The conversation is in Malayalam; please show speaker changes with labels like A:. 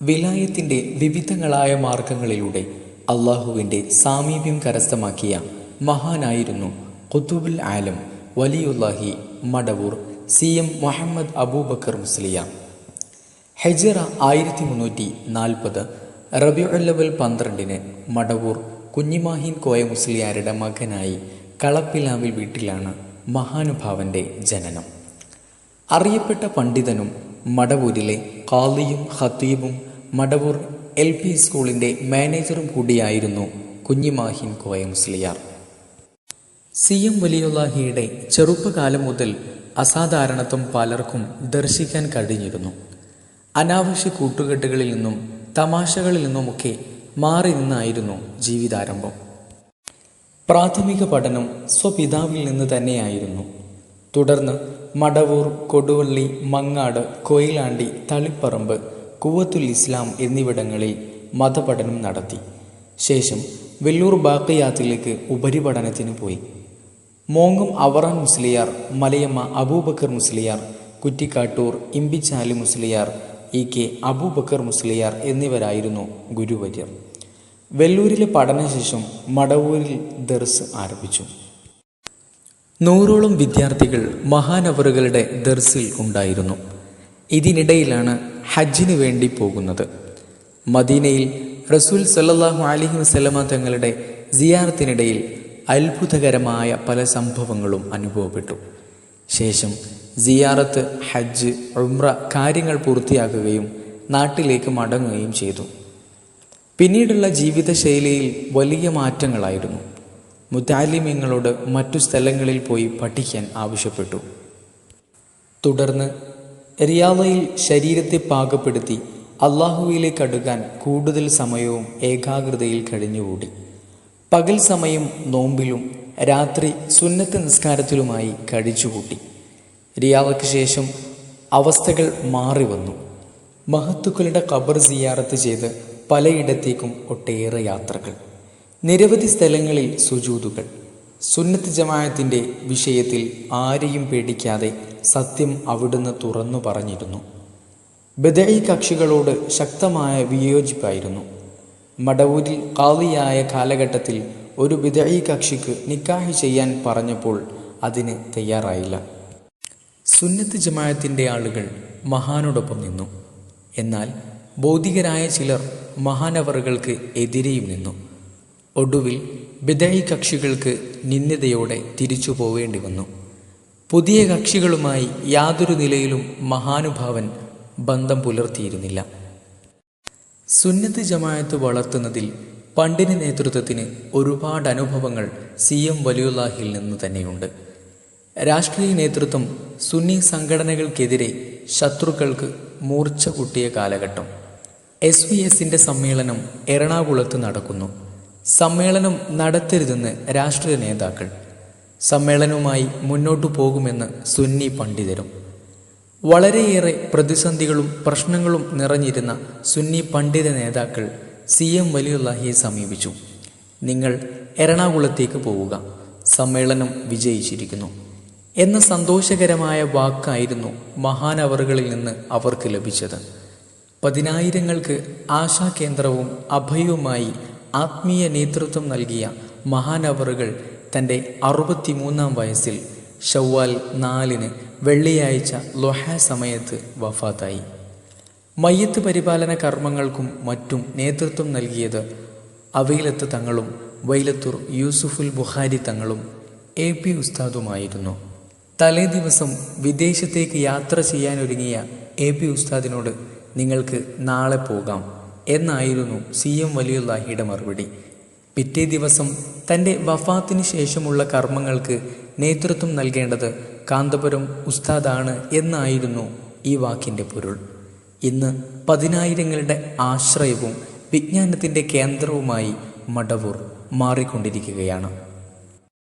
A: വിലായത്തിന്റെ വിവിധങ്ങളായ മാർഗങ്ങളിലൂടെ അള്ളാഹുവിന്റെ സാമീപ്യം കരസ്ഥമാക്കിയ മഹാനായിരുന്നു ഖുത്തുബുൽ ആലം വലിയുല്ലാഹി മടവൂർ സി എം മുഹമ്മദ് അബൂബക്കർ മുസ്ലിയ. ഹെജറ ആയിരത്തി മുന്നൂറ്റി നാൽപ്പത് റബിയുല്ലവൽ പന്ത്രണ്ടിന് മടവൂർ കുഞ്ഞിമാഹിൻ കോയ മുസ്ലിയാരുടെ മകനായി കളപ്പിലാവിൽ വീട്ടിലാണ് മഹാനുഭാവന്റെ ജനനം. അറിയപ്പെട്ട പണ്ഡിതനും മടവൂരിലെ കാളിയും ഹത്തീബും മടവൂർ എൽ പി സ്കൂളിന്റെ മാനേജറും കൂടിയായിരുന്നു കുഞ്ഞിമാഹിൻ കോയ മുസ്ലിയാർ സി എം വലിയുല്ലാഹിയുടെ ചെറുപ്പകാലം മുതൽ അസാധാരണത്വം പലർക്കും ദർശിക്കാൻ കഴിഞ്ഞിരുന്നു. അനാവശ്യ കൂട്ടുകെട്ടുകളിൽ നിന്നും തമാശകളിൽ നിന്നുമൊക്കെ മാറി നിന്നായിരുന്നു ജീവിതാരംഭം. പ്രാഥമിക പഠനം സ്വപിതാവിൽ നിന്ന് തന്നെയായിരുന്നു. തുടർന്ന് മടവൂർ കൊടുവള്ളി മങ്ങാട് കൊയിലാണ്ടി തളിപ്പറമ്പ് കുവത്തുൽ ഇസ്ലാം എന്നിവിടങ്ങളിൽ മതപഠനം നടത്തി. ശേഷം വെല്ലൂർ ബാക്കയാത്തിലേക്ക് ഉപരിപഠനത്തിന് പോയി. മോങ്ങം അവറാൻ മുസ്ലിയാർ മലയമ്മ അബൂബക്കർ മുസ്ലിയാർ കുറ്റിക്കാട്ടൂർ ഇമ്പിച്ചാലി മുസ്ലിയാർ ഇ കെ അബൂബക്കർ മുസ്ലിയാർ എന്നിവരായിരുന്നു ഗുരുവര്യർ. വെല്ലൂരിലെ പഠനശേഷം മടവൂരിൽ ദർസ് ആരംഭിച്ചു. നൂറോളം വിദ്യാർത്ഥികൾ മഹാനവറുകളുടെ ദർസിൽ ഉണ്ടായിരുന്നു. ഇതിനിടയിലാണ് ഹജ്ജിന് വേണ്ടി പോകുന്നത്. മദീനയിൽ റസൂൽ സല്ലാഹു അലൈഹി വസല്ലമ തങ്ങളുടെ സിയാറത്തിനിടയിൽ അത്ഭുതകരമായ പല സംഭവങ്ങളും അനുഭവപ്പെട്ടു. ശേഷം സിയാറത്ത് ഹജ്ജ് ഉംറ കാര്യങ്ങൾ പൂർത്തിയാക്കുകയും നാട്ടിലേക്ക് മടങ്ങുകയും ചെയ്തു. പിന്നീടുള്ള ജീവിതശൈലിയിൽ വലിയ മാറ്റങ്ങളായിരുന്നു. മുത്താലിമ്യങ്ങളോട് മറ്റു സ്ഥലങ്ങളിൽ പോയി പഠിക്കാൻ ആവശ്യപ്പെട്ടു. തുടർന്ന് റിയാദയിൽ ശരീരത്തെ പാകപ്പെടുത്തി അള്ളാഹുവിലേക്ക് അടുക്കാൻ കൂടുതൽ സമയവും ഏകാഗ്രതയിൽ കഴിഞ്ഞുകൂടി. പകൽ സമയം നോമ്പിലും രാത്രി സുന്നത്ത് നിസ്കാരത്തിലുമായി കഴിച്ചുകൂട്ടി. റിയാദയ്ക്ക് ശേഷം അവസ്ഥകൾ മാറി വന്നു. മഹത്തുക്കളുടെ ഖബർ സിയാറത്ത് ചെയ്ത് പലയിടത്തേക്കും ഒട്ടേറെ യാത്രകൾ. നിരവധി സ്ഥലങ്ങളിൽ സുജൂതുകൾ. സുന്നത്ത് ജമായത്തിന്റെ വിഷയത്തിൽ ആരെയും പേടിക്കാതെ സത്യം അവിടുന്ന് തുറന്നു പറഞ്ഞിരുന്നു. ബദഈ കക്ഷികളോട് ശക്തമായ വിയോജിപ്പായിരുന്നു. മടവൂരിൽ കാളിയായ കാലഘട്ടത്തിൽ ഒരു ബിദഈ കക്ഷിക്ക് നിക്കാഹി ചെയ്യാൻ പറഞ്ഞപ്പോൾ അതിന് തയ്യാറായില്ല. സുന്നത്ത് ജമായത്തിന്റെ ആളുകൾ മഹാനോടൊപ്പം നിന്നു. എന്നാൽ ബൗദ്ധികരായ ചിലർ മഹാനവറുകൾക്ക് എതിരെയും നിന്നു. ഒടുവിൽ ബിദഈ കക്ഷികൾക്ക് നിന്ദിതയോടെ തിരിച്ചു പോവേണ്ടി വന്നു. പുതിയ കക്ഷികളുമായി യാതൊരു നിലയിലും മഹാനുഭാവൻ ബന്ധം പുലർത്തിയിരുന്നില്ല. സുന്നത്ത് ജമായത്ത് വളർത്തുന്നതിൽ പണ്ടിന് നേതൃത്വത്തിന് ഒരുപാട് അനുഭവങ്ങൾ സി എം വലിയുല്ലാഹിൽ നിന്ന് തന്നെയുണ്ട്. രാഷ്ട്രീയ നേതൃത്വം സുന്നി സംഘടനകൾക്കെതിരെ ശത്രുക്കൾക്ക് മൂർച്ച കൂട്ടിയ കാലഘട്ടം. എസ് വി എസിന്റെ സമ്മേളനം എറണാകുളത്ത് നടക്കുന്നു. സമ്മേളനം നടത്തരുതെന്ന് രാഷ്ട്രീയ നേതാക്കൾ സമ്മേളനവുമായി മുന്നോട്ടു പോകുമെന്ന് സുന്നി പണ്ഡിതരും. വളരെയേറെ പ്രതിസന്ധികളും പ്രശ്നങ്ങളും നിറഞ്ഞിരുന്ന സുന്നി പണ്ഡിത നേതാക്കൾ സി എം വലിയുല്ലാഹിയെ സമീപിച്ചു. നിങ്ങൾ എറണാകുളത്തേക്ക് പോവുക. സമ്മേളനം വിജയിച്ചിരിക്കുന്നു. എന്ന സന്തോഷകരമായ വാക്കായിരുന്നു മഹാനവറുകളിൽ നിന്ന് അവർക്ക് ലഭിച്ചത്. പതിനായിരങ്ങൾക്ക് ആശാകേന്ദ്രവും അഭയവുമായി ആത്മീയ നേതൃത്വം നൽകിയ മഹാനവറുകൾ തന്റെ അറുപത്തിമൂന്നാം വയസ്സിൽ ഷവ്വാൽ നാലിന് വെള്ളിയാഴ്ച ലൊഹ സമയത്ത് വഫാത്തായി. മയ്യത്ത് പരിപാലന കർമ്മങ്ങൾക്കും മറ്റും നേതൃത്വം നൽകിയത് അവയിലത്ത് തങ്ങളും വൈലത്തൂർ യൂസുഫുൽ ബുഹാരി തങ്ങളും എ പി ഉസ്താദുമായിരുന്നു. തലേ ദിവസം വിദേശത്തേക്ക് യാത്ര ചെയ്യാനൊരുങ്ങിയ എ പി ഉസ്താദിനോട് നിങ്ങൾക്ക് നാളെ പോകാം എന്നായിരുന്നു സി എം വലിയുല്ലാഹിയുടെ മറുപടി. പിറ്റേ ദിവസം തന്റെ വഫാത്തിന് ശേഷമുള്ള കർമ്മങ്ങൾക്ക് നേതൃത്വം നൽകേണ്ടത് കാന്തപുരം ഉസ്താദാണ് എന്നായിരുന്നു ഈ വാക്കിന്റെ പൊരുൾ. ഇന്ന് പതിനായിരങ്ങളുടെ ആശ്രയവും വിജ്ഞാനത്തിന്റെ കേന്ദ്രവുമായി മടവൂർ മാറിക്കൊണ്ടിരിക്കുകയാണ്.